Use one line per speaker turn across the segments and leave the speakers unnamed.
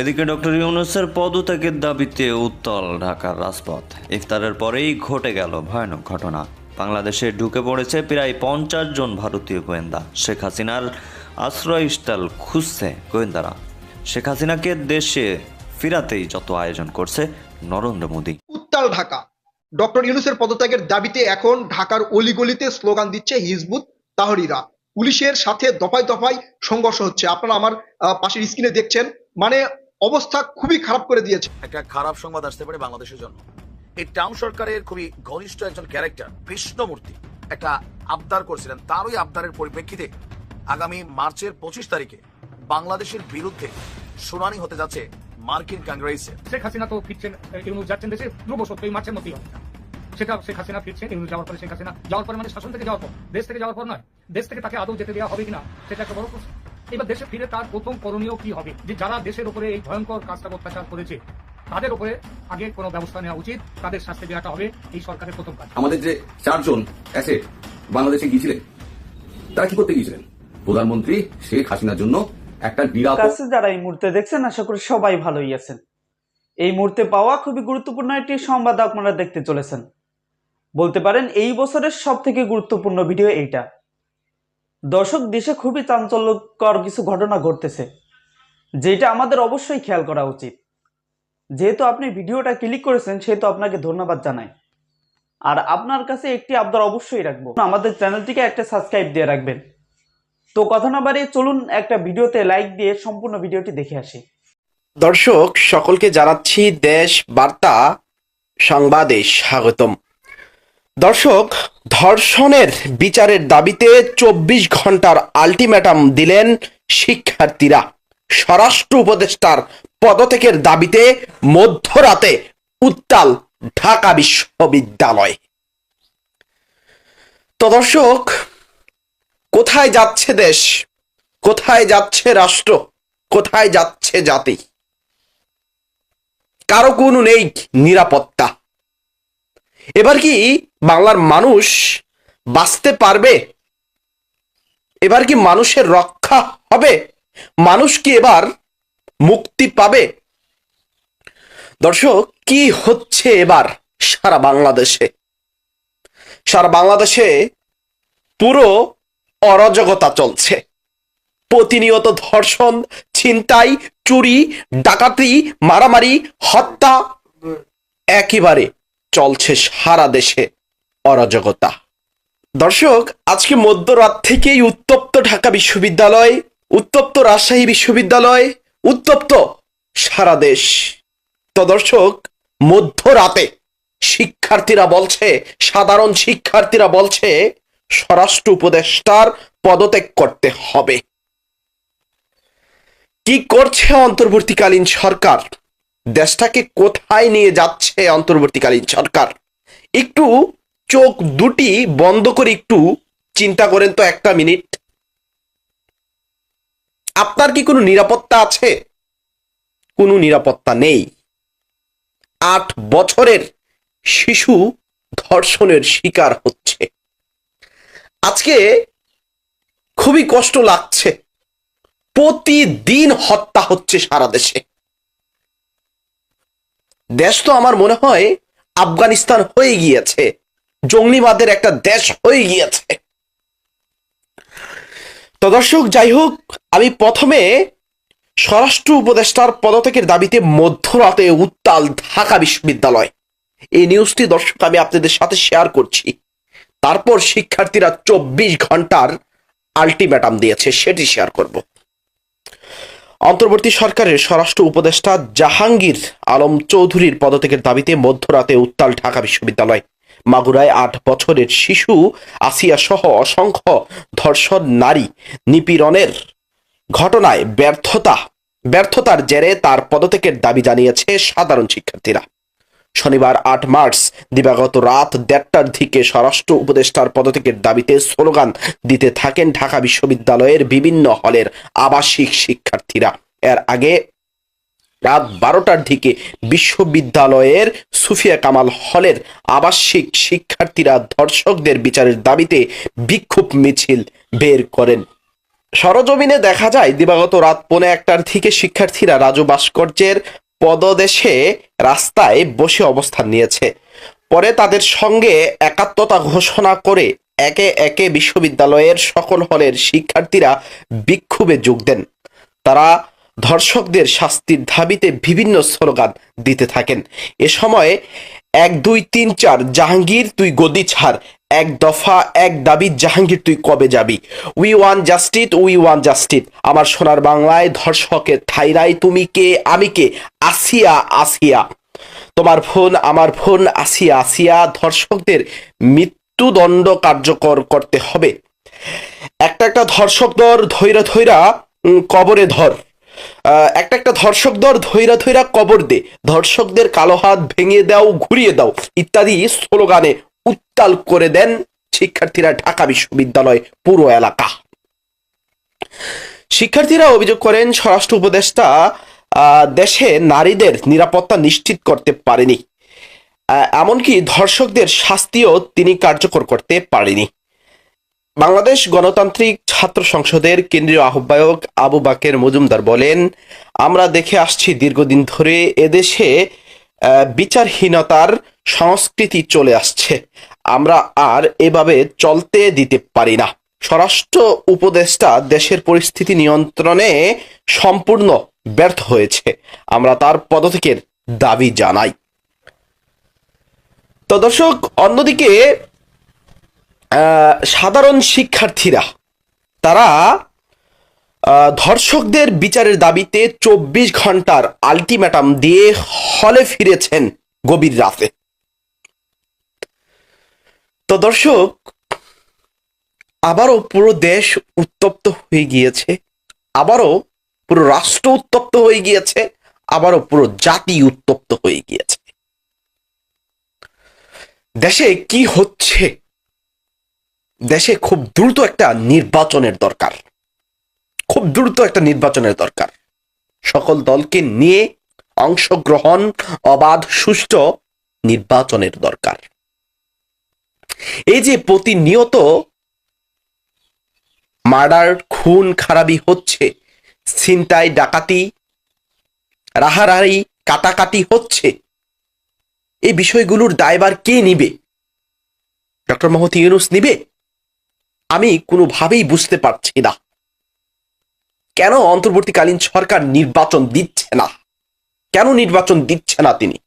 এদিকে ডক্টর ইউনুসের পদত্যাগের দাবিতে উত্তল ঢাকার রাজপথ। ইফতারের পরেই ঘটে গেল ভয়ানক ঘটনা। বাংলাদেশে ঢুকে পড়েছে প্রায় পঞ্চাশ জন ভারতীয় গোয়েন্দা। শেখ হাসিনার আশ্রয়স্থল খুঁজছে গোয়েন্দারা। শেখ হাসিনাকে দেশে ফিরাতেই যত আয়োজন করছে নরেন্দ্র মোদী।
উত্তাল ঢাকা। ডক্টর ইউনুসের পদত্যাগের দাবিতে এখন ঢাকার অলিগলিতে স্লোগান দিচ্ছে হিজবুত তাহরিরা। পুলিশের সাথে দফায় দফায় সংঘর্ষ হচ্ছে। আপনারা আমার পাশের স্ক্রিনে দেখছেন। মানে অবস্থা খুবই খারাপ করে দিয়েছে।
একটা খারাপ সংবাদ আসতে পারে বাংলাদেশের জন্য। এই টাউন সরকারের খুবই ঘনিষ্ঠ একজন ক্যারেক্টার কৃষ্ণমূর্তি একটা আবদার করছিলেন। তার ওই আবদারের পরিপ্রেক্ষিতে আগামী মার্চের পঁচিশ তারিখে বাংলাদেশের বিরুদ্ধে শুনানি হতে যাচ্ছে মার্কিন কংগ্রেসে।
শেখ হাসিনা তো ফিরছেন ইউনুস যাচ্ছেন দেশে ধ্রুব সত্য এই মার্চের মধ্যেই। হবে সেটা শেখ হাসিনা ফিরছেন ইউনুস যাওয়ার পরে শেখ হাসিনা যাওয়ার পরে মানে শাসন থেকে যাওয়ার পর। দেশ থেকে যাওয়ার পর নয় দেশ থেকে তাকে আদৌ যেতে দেওয়া হবে কিনা সেটা একটা বড় প্রশ্ন। এবার দেশে ফিরে তার প্রথম করণীয় কি হবে? যে যারা দেশের উপরে এই ভয়ঙ্কর কাজটা অত্যাচার করেছে তাদের উপরে আগে কোনো ব্যবস্থা নেওয়া উচিত তাদের শাস্তি দেওয়াটা হবে এই সরকারের প্রথম কাজ।
আমাদের যে চারজন অ্যাসেট বাংলাদেশে গিয়েছিলেন তারা কি করতে গিয়েছিলেন? প্রধানমন্ত্রী শেখ হাসিনার জন্য একটা
কাছে যারা এই মুহূর্তে দেখছেন আশা করি সবাই ভালোই আছেন। এই মুহূর্তে পাওয়া খুবই গুরুত্বপূর্ণ একটি সংবাদ আপনারা দেখতে চলেছেন। বলতে পারেন এই বছরের সব থেকে গুরুত্বপূর্ণ ভিডিও এইটা। দর্শক দেশে খুবই চাঞ্চল্যকর কিছু ঘটনা ঘটতেছে, যেটা আমাদের অবশ্যই খেয়াল করা উচিত। যেহেতু আপনি ভিডিওটা ক্লিক করেছেন, সেহেতু আপনাকে ধন্যবাদ জানাই। আর আপনার কাছে একটি আবদার অবশ্যই রাখব। আমাদের চ্যানেলটিকে একটা সাবস্ক্রাইব দিয়ে রাখবেন। তো কথা না বাড়িয়ে চলুন একটা ভিডিওতে লাইক দিয়ে সম্পূর্ণ ভিডিওটি দেখে আসি।
দর্শক, সকলকে জানাচ্ছি দেশ বার্তা, সংবাদে স্বাগতম। দর্শক, ধর্ষণের বিচারের দাবিতে চব্বিশ ঘণ্টার আলটিমেটাম দিলেন শিক্ষার্থীরা। স্বরাষ্ট্র উপদেষ্টার পদত্যাগের দাবিতে মধ্যরাতে উত্তাল ঢাকা বিশ্ববিদ্যালয়। তো দর্শক, কোথায় যাচ্ছে দেশ? কোথায় যাচ্ছে রাষ্ট্র? কোথায় যাচ্ছে জাতি? কারও কোনো নেই নিরাপত্তা। এবার কি বাংলার মানুষ বাঁচতে পারবে? এবার কি মানুষের রক্ষা হবে? মানুষ কি এবার মুক্তি পাবে? দর্শক, কি হচ্ছে এবার সারা বাংলাদেশে? সারা বাংলাদেশে পুরো অরাজকতা চলছে। প্রতিনিয়ত ধর্ষণ, ছিনতাই, চুরি, ডাকাতি, মারামারি, হত্যা একেবারে চলছে সারা দেশে অরাজকতা। দর্শক, আজকে মধ্যরাত থেকেই উত্তপ্ত ঢাকা বিশ্ববিদ্যালয়, উত্তপ্ত রাজশাহী বিশ্ববিদ্যালয়, উত্তপ্ত সারা দেশ। তো দর্শক, মধ্যরাতে শিক্ষার্থীরা বলছে, সাধারণ শিক্ষার্থীরা বলছে, স্বরাষ্ট্র উপদেষ্টার পদত্যাগ করতে হবে। কি করছে অন্তর্বর্তীকালীন সরকার? দেশটাকে কোথায় নিয়ে যাচ্ছে অন্তর্বর্তীকালীন সরকার? একটু চোখ দুটি বন্ধ করে একটু চিন্তা করেন তো একটা মিনিট। আপনার কি কোনো নিরাপত্তা আছে? কোনো নিরাপত্তা নেই। আট বছরের শিশু ধর্ষণের শিকার হচ্ছে। আজকে খুবই কষ্ট লাগছে। প্রতিদিন হত্যা হচ্ছে সারা দেশে। দেশ তো আমার মনে হয় আফগানিস্তান হয়ে গিয়েছে। জঙ্গলিবাদের একটা দেশ হয়ে গিয়েছে। তো দর্শক, যাই হোক, আমি প্রথমে স্বরাষ্ট্র উপদেষ্টার পদত্যাগের দাবিতে মধ্যরাতে উত্তাল ঢাকা বিশ্ববিদ্যালয়। এই নিউজটি দর্শক, আমি আপনাদের সাথে শেয়ার করছি। তারপর শিক্ষার্থীরা চব্বিশ ঘণ্টার আলটিমেটাম দিয়েছে, সেটি শেয়ার করব। অন্তর্বর্তী সরকারের স্বরাষ্ট্র উপদেষ্টা জাহাঙ্গীর আলম চৌধুরীর পদত্যাগের দাবিতে মধ্যরাতে উত্তাল ঢাকা বিশ্ববিদ্যালয়। মাগুরায় আট বছরের শিশু আসিয়া সহ অসংখ্য ধর্ষণ নারী নিপীড়নের ঘটনায় ব্যর্থতা, ব্যর্থতার জেরে তার পদত্যাগের দাবি জানিয়েছে সাধারণ শিক্ষার্থীরা। শনিবার আট মার্চ, দিবাগত রাত দেড়টার দিকে স্বরাষ্ট্র উপদেষ্টার পদত্যাগের দাবিতে স্লোগান দিতে থাকেন ঢাকা বিশ্ববিদ্যালয়ের বিভিন্ন হলের আবাসিক শিক্ষার্থীরা। এর আগে রাত বারোটার দিকে বিশ্ববিদ্যালয়ের সুফিয়া কামাল হলের আবাসিক শিক্ষার্থীরা ধর্ষকদের বিচারের দাবিতে বিক্ষোভ মিছিল বের করেন। সরজমিনে দেখা যায়, দিবাগত রাত পৌনে একটার দিকে শিক্ষার্থীরা রাজু ভাস্কর্যের পদদেশে রাস্তায় বসে অবস্থান নিয়েছে। পরে তাদের সঙ্গে একাত্মতা ঘোষণা করে একে একে বিশ্ববিদ্যালয়ের সকল হলের শিক্ষার্থীরা বিক্ষোভে যোগ দেন। তারা ধর্ষকদের শাস্তির দাবিতে বিভিন্ন স্লোগান দিতে থাকেন। এ সময় এক দুই তিন চার, জাহাঙ্গীর, তুই গদি ছাড়। এক দফা, এক দাবি, জাহাঙ্গীর, তুই কবে যাবি? We want justice we want justice আমার সোনার বাংলায় ধর্ষকের ঠাইরাই তুমি কে, আমি কে? আসিয়া আসিয়া। তোমার ফোন আমার ফোন আসিয়া আসিয়া। ধর্ষকদের মৃত্যুদণ্ড কার্যকর করতে হবে। একটা একটা ধর্ষক দর ধৈরা ধৈরা কবরে ধর। একটা একটা ধর্ষক দর ধৈরা ধৈরা কবর দে। ধর্ষকদের কালো হাত ভেঙে দাও, ঘুরিয়ে দাও। ইত্যাদি স্লোগানে উত্তাল করে দেন শিক্ষার্থীরা ঢাকা বিশ্ববিদ্যালয় পুরো এলাকা। শিক্ষার্থীরা অভিযোগ করেন, স্বরাষ্ট্র উপদেষ্টা দেশে নারীদের নিরাপত্তা নিশ্চিত করতে পারেনি। এমনকি ধর্ষকদের শাস্তিও তিনি কার্যকর করতে পারেনি। বাংলাদেশ গণতান্ত্রিক ছাত্র সংসদের কেন্দ্রীয় আহ্বায়ক আবু বাকের মজুমদার বলেন, আমরা দেখে আসছি দীর্ঘদিন ধরে এদেশে বিচারহীনতার সংস্কৃতি চলে আসছে। আমরা আর এভাবে চলতে দিতে পারি না। স্বরাষ্ট্র উপদেষ্টা দেশের পরিস্থিতি নিয়ন্ত্রণে সম্পূর্ণ ব্যর্থ হয়েছে। আমরা তার পদত্যাগের দাবি জানাই। তো দর্শক, অন্যদিকে সাধারণ শিক্ষার্থীরা, তারা ধর্ষকদের বিচারের দাবিতে চব্বিশ ঘণ্টার আলটিমেটাম দিয়ে হলে ফিরেছেন গভীর রাতে। তো দর্শক, আবারও পুরো দেশ উত্তপ্ত হয়ে গিয়েছে, আবারও পুরো রাষ্ট্র উত্তপ্ত হয়ে গিয়েছে, আবারও পুরো জাতি উত্তপ্ত হয়ে গিয়েছে। দেশে কি হচ্ছে? দেশে খুব দ্রুত একটা নির্বাচনের দরকার। খুব দ্রুত একটা নির্বাচনের দরকার। সকল দলকে নিয়ে অংশগ্রহণ, অবাধ, সুষ্ঠু নির্বাচনের দরকার। এই যে প্রতিনিয়ত মার্ডার, খুন, খারাপি হচ্ছে, ছিনতাই, ডাকাতি, রাহারাহি, কাটাকাটি হচ্ছে, এই বিষয়গুলোর দায়বার কে নিবে? ডক্টর মোহাম্মদ ইউনুস নিবে? আমি কোনোভাবেই বুঝতে পারছি না। কেন অন্তর্বর্তীকালীন সরকার নির্বাচন দিচ্ছে না? কেন নির্বাচন দিচ্ছে না তিনি?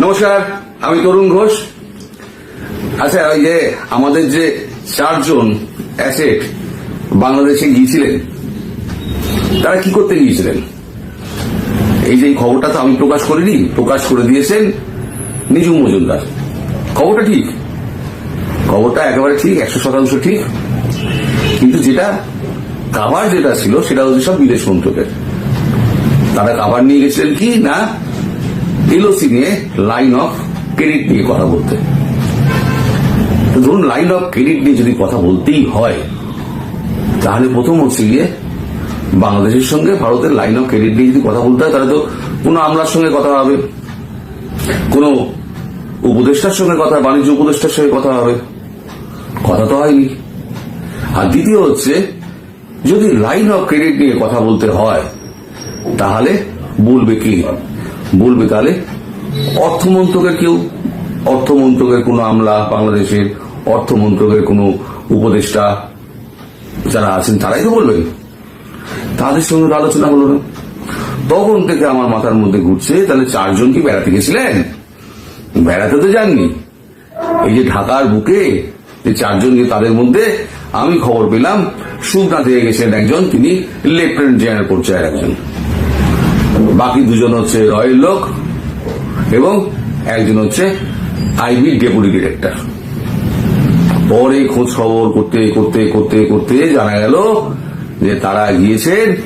নমস্কার, আমি তরুণ ঘোষ। আচ্ছা ওই যে আমাদের যে চারজন অ্যাসেট বাংলাদেশে গিয়েছিলেন, তারা কি করতে গিয়েছিলেন? এই যে খবরটা তো আমি প্রকাশ করিনি, প্রকাশ করে দিয়েছেন নিজুম মজুমদার। খবরটা ঠিক? খবরটা একেবারে ঠিক, একশো শতাংশ ঠিক। কিন্তু যেটা কাবার যেটা ছিল, সেটা হচ্ছে সব বিদেশ মন্ত্রকের। তারা কাবার নিয়ে গেছিলেন কি না? এলওসি নিয়ে লাইন অফ ক্রেডিট নিয়ে কথা বলতে। তো ধরুন লাইন অফ ক্রেডিট নিয়ে যদি কথা বলতেই হয়, তাহলে প্রথম হচ্ছে গিয়ে বাংলাদেশের সঙ্গে ভারতের লাইন অফ ক্রেডিট নিয়ে যদি কথা বলতে হয়, তাহলে তো কোনো আমলার সঙ্গে কথা হবে, কোনো উপদেষ্টার সঙ্গে কথা বাণিজ্য উপদেষ্টার সঙ্গে কথা হবে, কথা তো হয়নি। আর দ্বিতীয় হচ্ছে, যদি লাইন অফ ক্রেডিট নিয়ে কথা বলতে হয়, তাহলে বলবে কি? বলবে তাহলে অর্থমন্ত্রকের কেউ। অর্থমন্ত্রকের কোনো আমলা বাংলাদেশের অর্থমন্ত্রকের কোনো উপদেষ্টা যারা আছেন, তারাই তো বলবেন। তাদের সঙ্গে আলোচনা হলো না। তখন থেকে আমার মাথার মধ্যে ঘুরছে, তাহলে চারজন কি বেড়াতে গেছিলেন? বেড়াতে তো যাননি। এই যে ঢাকার বুকে যে চারজন তাদের মধ্যে, আমি খবর পেলাম সুগনা থেকে গেছেন একজন, তিনি লেফটেন্যান্ট জেনারেল পর্যায়ের একজন। বাকি দুজন হচ্ছে রয়েল লোক এবং একজন হচ্ছে আইবি ডেপুটি ডিরেক্টর। পরে খোঁজ খবর করতে করতে করতে করতে জানা গেল যে তারা গিয়েছেন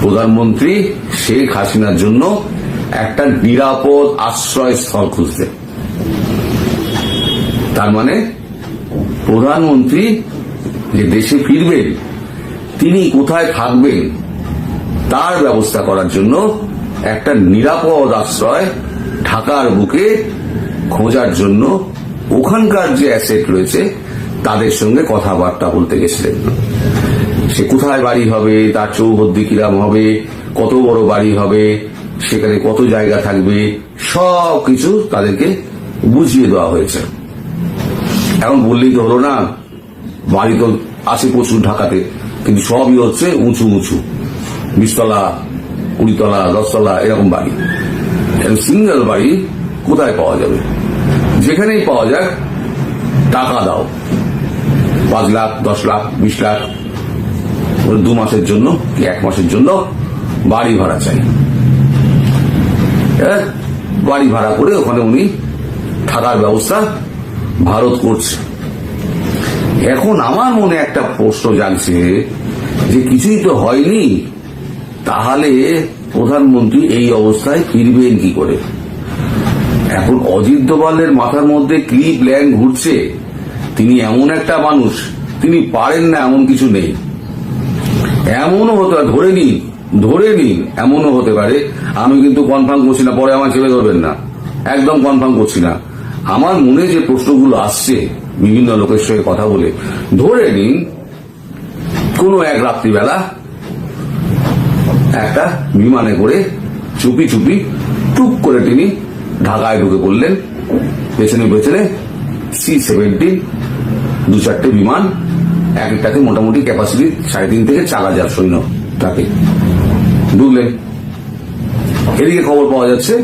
প্রধানমন্ত্রী শেখ হাসিনার জন্য একটা নিরাপদ আশ্রয়স্থল খুঁজতে। তার মানে প্রধানমন্ত্রী যে দেশে ফিরবেন, তিনি কোথায় থাকবেন, তার ব্যবস্থা করার জন্য একটা নিরাপদ আশ্রয় ঢাকার বুকে খোঁজার জন্য ওখানকার যে অ্যাসেট রয়েছে, তাদের সঙ্গে কথাবার্তা বলতে গেছিলেন। সে কোথায় বাড়ি হবে, তার চৌহদ্দি কিরাম হবে, কত বড় বাড়ি হবে, সেখানে কত জায়গা থাকবে, সব কিছু তাদেরকে বুঝিয়ে দেওয়া হয়েছে। এখন বললেই তো হলো না, বাড়ি তো আসে প্রচুর ঢাকাতে, কিন্তু সবই হচ্ছে উঁচু উঁচু। বিশতলা, কুড়িতলা, দশতলা, এরকম বাড়ি। সিঙ্গেল বাড়ি কোথায় পাওয়া যাবে? যেখানেই পাওয়া যাক, টাকা দাও। পাঁচ লাখ, দশ লাখ, বিশ লাখ দু মাসের জন্য কি এক মাসের জন্য বাড়ি ভাড়া চাই। বাড়ি ভাড়া করে ওখানে উনি থাকার ব্যবস্থা ভারত করছে। এখন আমার মনে একটা প্রশ্ন জাগছে যে কিছুই তো হয়নি, তাহলে প্রধানমন্ত্রী এই অবস্থায় ফিরবেন কি করে? এখন অজিত দোভালের মাথার মধ্যে কি প্ল্যান ঘুরছে? তিনি এমন একটা মানুষ, তিনি পারেন না এমন কিছু নেই। এমনও হতে পারে, ধরে নিন ধরে নিন, এমনও হতে পারে, আমি কিন্তু কনফার্ম করছি না, পরে আমার চেপে ধরবেন না। একদম কনফার্ম করছি না। আমার মনে যে প্রশ্নগুলো আসছে, বিভিন্ন লোকের সঙ্গে কথা বলে, ধরে নিন, কোনো এক রাত্রিবেলা একটা বিমানে করে চুপি চুপি টুক করে তিনি ঢাকায় ঢুকে পড়লেন। পেছনে পেছনে সি সেভেন্টিন দু চারটে বিমান এক একটাতে মোটামুটি ক্যাপাসিটি সাড়ে তিন থেকে চার হাজার সৈন্য থাকে। ঢুকলেন। এদিকে খবর পাওয়া যাচ্ছে,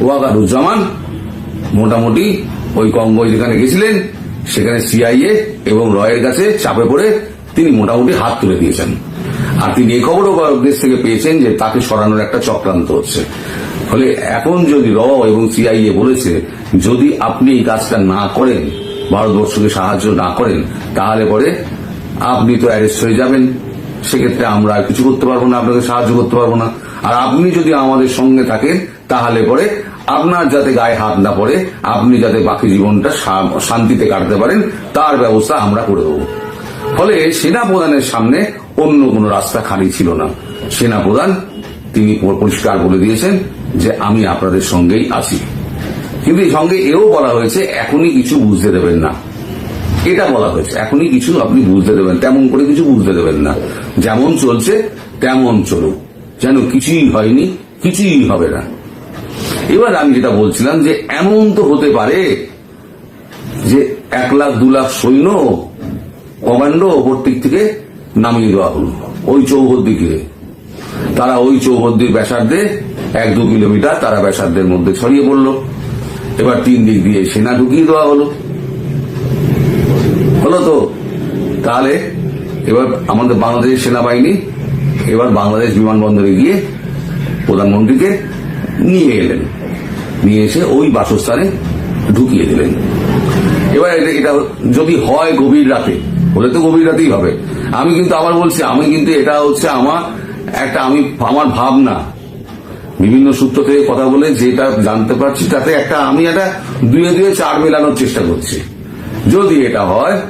ওয়াকারুজ্জামান মোটামুটি ওই কঙ্গোয় যেখানে গেছিলেন, সেখানে সিআইএ এবং রয়ের কাছে চাপে পড়ে তিনি মোটামুটি হাত তুলে দিয়েছেন। আর তিনি এই খবরও দেশ থেকে পেয়েছেন যে তাকে সরানোর একটা চক্রান্ত হচ্ছে। ফলে এখন যদি র এবং সিআইএ বলেছে, যদি আপনি এই কাজটা না করেন, ভারতবর্ষকে সাহায্য না করেন, তাহলে পরে আপনি তো অ্যারেস্ট হয়ে যাবেন। সেক্ষেত্রে আমরা আর কিছু করতে পারব না, আপনাকে সাহায্য করতে পারব না। আর আপনি যদি আমাদের সঙ্গে থাকেন, তাহলে পরে আপনার যাতে গায়ে হাত না পড়ে, আপনি যাতে বাকি জীবনটা শান্তিতে কাটতে পারেন, তার ব্যবস্থা আমরা করে দেবো। ফলে সেনা প্রধানের সামনে অন্য কোনো রাস্তা খালি ছিল না। সেনা প্রধান তিনি পরিষ্কার বলে দিয়েছেন যে আমি আপনাদের সঙ্গেই আছি। কিন্তু এই সঙ্গে এও বলা হয়েছে, এখনই কিছু বুঝতে দেবেন না। এটা বলা হয়েছে, এখনই কিছু আপনি বুঝতে দেবেন, তেমন করে কিছু বুঝতে দেবেন না। যেমন চলছে, তেমন চলুক। যেন কিছুই হয়নি, কিছুই হবে না। এবার আমি যেটা বলছিলাম যে, এমন তো হতে পারে যে এক লাখ, দু লাখ সৈন্য কমান্ডো ওপর দিক থেকে নামিয়ে দেওয়া হলো, ওই চৌহদ্দি ঘিরে তারা ওই চৌহদ্দির ব্যাসার্ধে এক দু কিলোমিটার তারা ব্যাসার্ধের মধ্যে ছড়িয়ে পড়ল। এবার তিন দিক দিয়ে সেনা ঢুকিয়ে দেওয়া হলো। হলো তো? তাহলে এবার আমাদের বাংলাদেশের সেনাবাহিনী, এবার বাংলাদেশ বিমানবন্দরে গিয়ে প্রধানমন্ত্রীকে নিয়ে এলেন। নিয়ে এসে ওই বাসস্থানে ঢুকিয়ে দিলেন। এবার এটা যদি হয় গভীর রাতে, হলে তো গভীর রাতেই হবে। আমি কিন্তু আবার বলছি, আমি কিন্তু এটা হচ্ছে আমার, একটা আমি, আমার ভাবনা। বিভিন্ন সূত্র থেকে কথা বলে যেটা জানতে পারছি, তাতে একটা আমি একটা দুয়ে দুয়ে চার মেলানোর চেষ্টা করছি। যদি এটা হয়,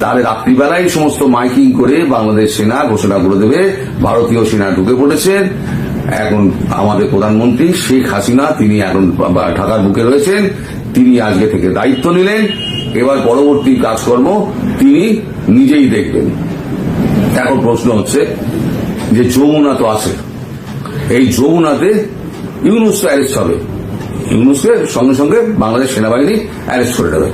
তাহলে রাত্রিবেলায় সমস্ত মাইকিং করে বাংলাদেশ সেনা ঘোষণা করে দেবে, ভারতীয় সেনা ঢুকে পড়েছেন এখন আমাদের প্রধানমন্ত্রী শেখ হাসিনা, তিনি এখন ঢাকার বুকে রয়েছেন, তিনি আজকে থেকে দায়িত্ব নিলেন। এবার পরবর্তী কাজকর্ম তিনি নিজেই দেখবেন। এখন প্রশ্ন হচ্ছে যে যমুনা তো আছে। এই যমুনাতে ইউনুস অ্যারেস্ট হবে। ইউনুসকে সঙ্গে সঙ্গে বাংলাদেশ সেনাবাহিনী অ্যারেস্ট করে দেবে।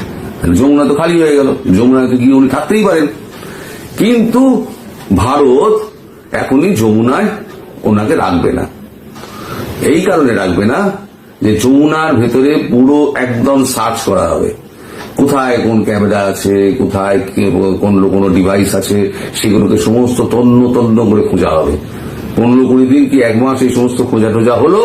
যমুনা তো খালি হয়ে গেল। যমুনাতে গিয়ে উনি থাকতেই পারেন। কিন্তু ভারত এখনই যমুনায় ওনাকে রাখবে না। এই কারণে রাখবে না যে যমুনার ভেতরে পুরো একদম সার্চ করা হবে। কোথায় কোন ক্যামেরা আছে, কোথায় কোন কোনো ডিভাইস আছে, সেগুলোকে সমস্ত তন্ন তন্ন করে খোঁজা হবে। পনেরো কুড়ি দিন কি এক মাস এই সমস্ত খোঁজা টোজা হলো?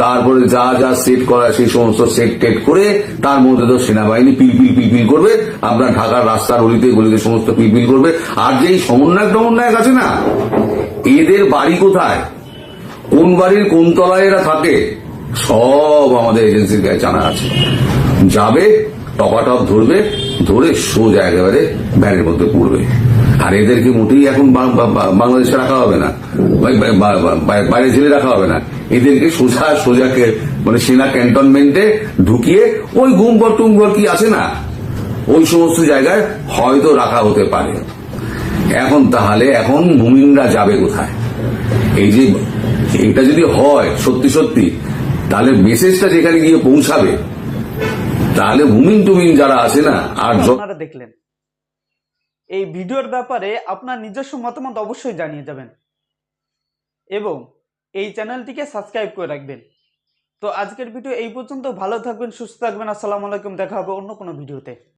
তারপরে যা যা সেট করা সেই সমস্ত সেট টেট করে তার মধ্যে তো সেনাবাহিনী পিলপিল পিলপিল করবে। আপনার ঢাকার রাস্তার অলিতে গলিতে সমস্ত পিলপিল করবে। আর যেই সমন্বয়ক টমন্বয়ক আছে না, এদের বাড়ি কোথায়? কোন বাড়ির কোন তলায় এরা থাকে? সব আমাদের এজেন্সির গায়ে জানা আছে। যাবে, টপাটপ ধরবে, ধরে সোজা একেবারে ভ্যানের মধ্যে পড়বে। আর এদেরকে মোটেই এখন বাংলাদেশে রাখা হবে না। বাইরে জেলে রাখা হবে না। এদেরকে সোজা, সোজাকে মানে সেনা ক্যান্টনমেন্টে ঢুকিয়ে ওই গুমঘর টুমঘর কি আছে না, ওই সমস্ত জায়গায় হয়তো রাখা হতে পারে। এখন তাহলে এখন মুমিনরা যাবে কোথায়? এই যে এটা যদি হয়, সত্যি সত্যি, তাহলে মেসেজটা যেখানে গিয়ে পৌঁছাবে, তাহলে মুমিন টুমিন যারা আছে না, আর
দেখলেন। এই ভিডিওর ব্যাপারে আপনার নিজস্ব মতামত অবশ্যই জানিয়ে যাবেন। এবং এই চ্যানেলটিকে সাবস্ক্রাইব করে রাখবেন। তো আজকের ভিডিও এই পর্যন্ত। ভালো থাকবেন, সুস্থ থাকবেন। আসসালামু আলাইকুম। দেখা হবে অন্য কোনো ভিডিওতে।